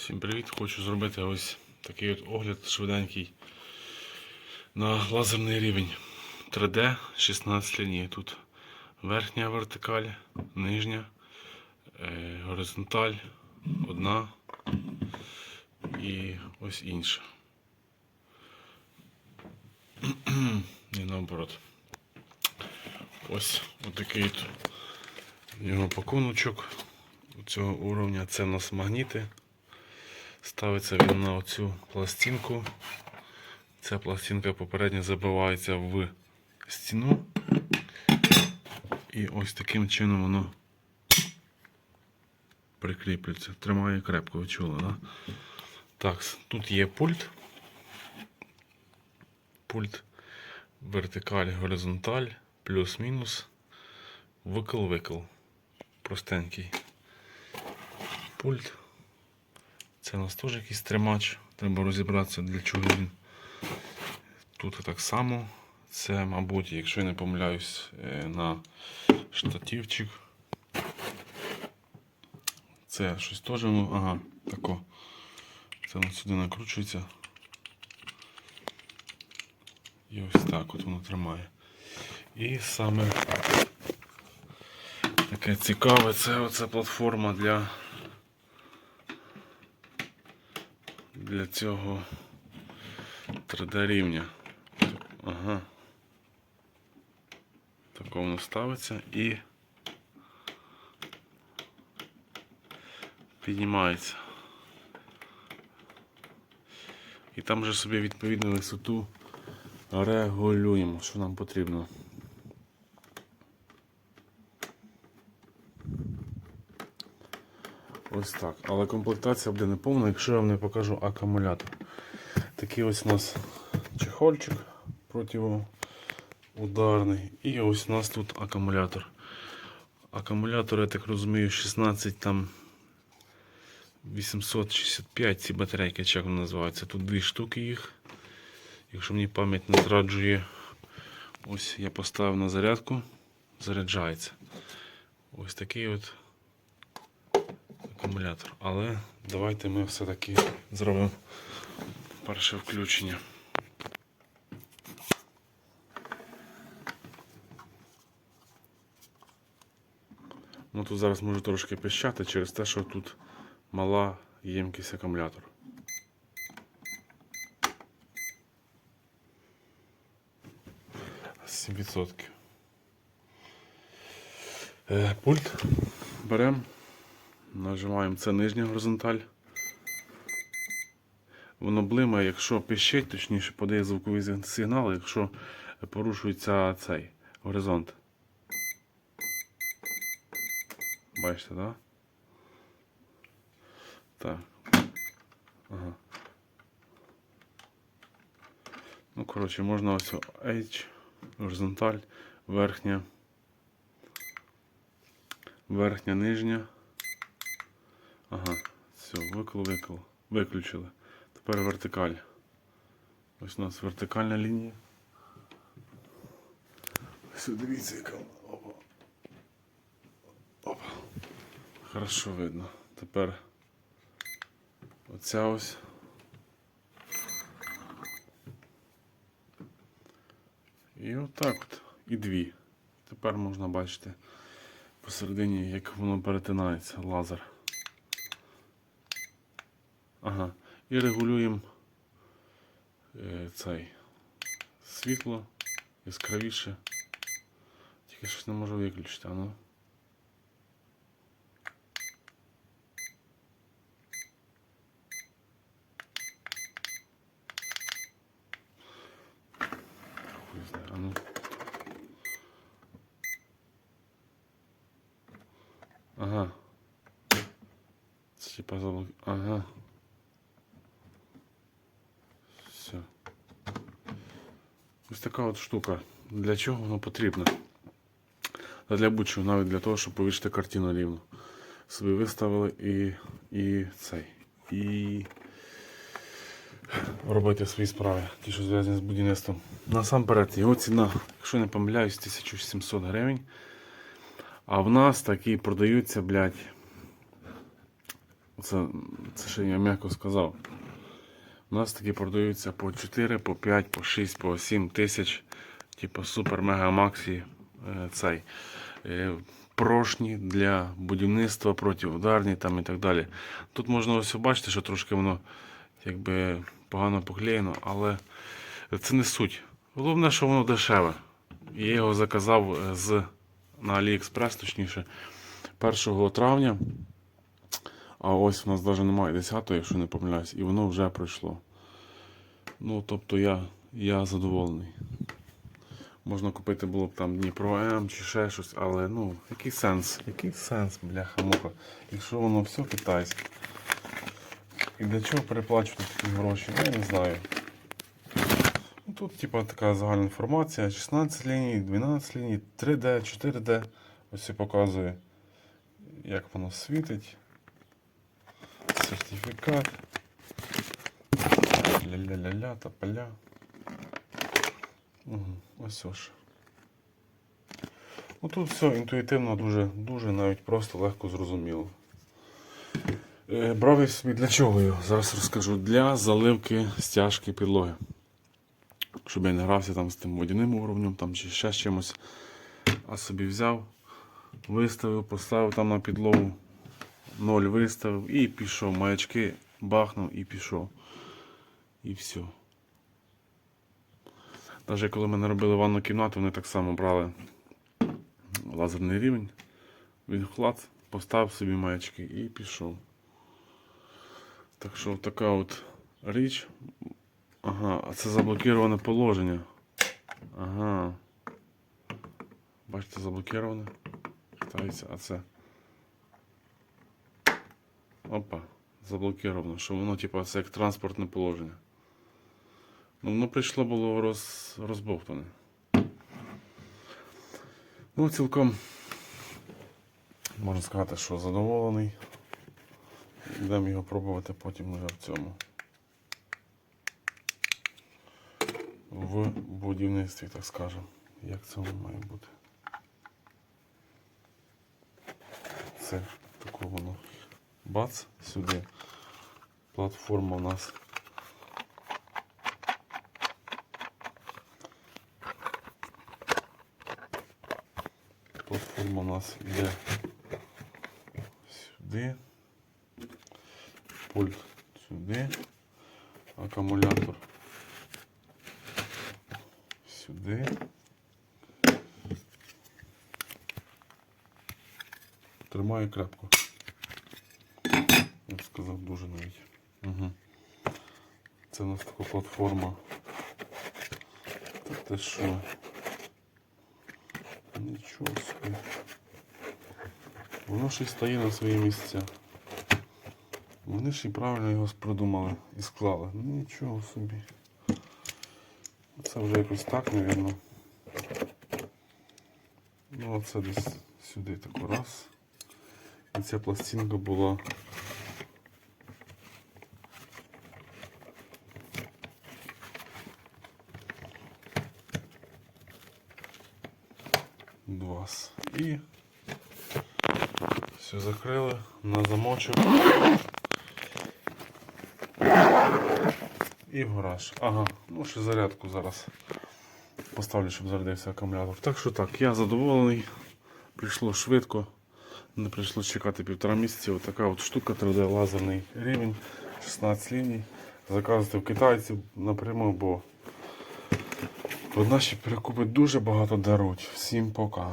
Всім привіт! Хочу зробити ось такий от огляд швиденький на лазерний рівень 3D 16 ліній. Тут верхня вертикаль, нижня, е, горизонталь, одна і ось інша. І наоборот. Ось отакий от його пакуночок цього уровня. Це у нас магніти. Ставиться він на оцю пластинку. Ця пластинка попередньо забивається в стіну. І ось таким чином воно прикріплюється. Тримає крепко, ви чули, да? Так, тут є пульт. Пульт вертикаль, горизонталь, плюс-мінус, викл-викл. Простенький пульт. Це у нас теж якийсь тримач. Треба розібратися, для чого він. Тут так само. Це, мабуть, якщо я не помиляюсь, е, на штативчик. Це щось теж, ну, ага, тако. Це воно сюди накручується. І ось так от воно тримає. І саме таке цікаве, це оця платформа для для цього 3D рівня. Ага. Тако воно ставиться і піднімається. І там вже собі відповідну висоту регулюємо, що нам потрібно. Ось так. Але комплектація буде неповна, якщо я вам не покажу акумулятор. Такий ось у нас чехольчик противоударний. І ось у нас тут акумулятор. Акумулятор, я так розумію, 16 там 865 ці батарейки, як вони називаються. Тут дві штуки їх. Якщо мені пам'ять не зраджує, ось я поставив на зарядку, заряджається. Ось такий от акумулятор. Але давайте ми все-таки зробимо перше включення. Ну тут зараз можу трошки пищати через те, що тут мала ємкість акумулятора. Сім відсотків. Е, Пульт беремо. Нажимаємо це нижня горизонталь. Воно блимає, якщо пищить, точніше подає звуковий сигнал, якщо порушується цей горизонт. Бачите, так? Так. Ага. Ну, коротше, можна ось H, горизонталь, верхня, верхня, нижня. Ага, все, викл, викл. Виключили. Тепер вертикаль. Ось у нас вертикальна лінія. Ось дивіться, яка. Опа. Опа. Хорошо видно. Тепер оця ось. І отак от. І дві. Тепер можна бачити посередині, як воно перетинається, лазер. Ага. І регулюємо е, цей світло яскравіше. Тільки щось не можу виключити, а ну. Ну. Ага. Типа заблок... Ага. Все. Ось така от штука. Для чого воно потрібно? Для будь-чого, навіть для того, щоб повішати картину рівно. Собі виставили і, і цей. І робити свої справи, ті, що зв'язані з будівництвом. Насамперед, його ціна, якщо не помиляюсь, 1700 гривень. А в нас такі продаються, блядь, Це, це ще я м'яко сказав. У нас такі продаються по 4, по 5, по 6, по 7 тисяч. Типу супер мега максі е, цей. е, Прошні для будівництва, протиударні там і так далі. Тут можна ось бачити, що трошки воно якби погано поклеєно, але це не суть. Головне, що воно дешеве. Я його заказав е, з, на AliExpress, точніше, 1 травня. А ось у нас навіть немає 10, якщо не помиляюсь, і воно вже пройшло. Ну, тобто я, я задоволений. Можна купити було б там Дніпро М чи ще щось, але ну, який сенс? Який сенс, бляха муха, якщо воно все китайське. І для чого переплачувати такі гроші? Я не знаю. Ну, Тут типа така загальна інформація. 16 ліній, 12 ліній, 3D, 4D. Ось це показує, як воно світить. Сертифікат. Ля-ля-ля-ля, та поля. Угу, ось ось. Ну тут все інтуїтивно, дуже, дуже навіть просто легко зрозуміло. Е, Брав я собі для чого його? Зараз розкажу. Для заливки стяжки підлоги. Щоб я не грався там з тим водяним уровнем там, чи ще чимось. А собі взяв, виставив, поставив там на підлогу, ноль виставив і пішов. Маячки бахнув і пішов. І все. Навіть коли ми не робили ванну кімнату, вони так само брали лазерний рівень. Він хлад, поставив собі маячки і пішов. Так що така от річ. Ага, а це заблокіроване положення. Ага. Бачите, заблокіроване. Хитається, а це. Опа, заблокіровано. Що воно, типу, це як транспортне положення. Ну, воно прийшло було роз, розбовтане. Ну, цілком можна сказати, що задоволений. Йдемо його пробувати потім вже в цьому. В будівництві, так скажемо. Як це воно має бути? Це таке воно. Бац, сюди. Платформа у нас. Платформа у нас йде сюди. Пульт сюди. Акумулятор сюди. Тримає крепко. Я б сказав дуже навіть. Угу. Це у нас така платформа. Та те що? Нічого собі. Воно й стає на свої місця. Вони ж і правильно його продумали і склали. Нічого собі. Це вже якось так, мабуть. Ну, оце десь сюди тако раз. І ця пластинка була. Два. І все закрили на замочок. І гараж. Ага, ну ще зарядку зараз поставлю, щоб зарядився акумулятор. Так що так, я задоволений. Прийшло швидко. Не прийшло чекати півтора місяця. Ось така от штука 3D лазерний рівень, 16 ліній. Заказувати в китайців напряму, бо в наші перекупи дуже багато даруть. Всім пока.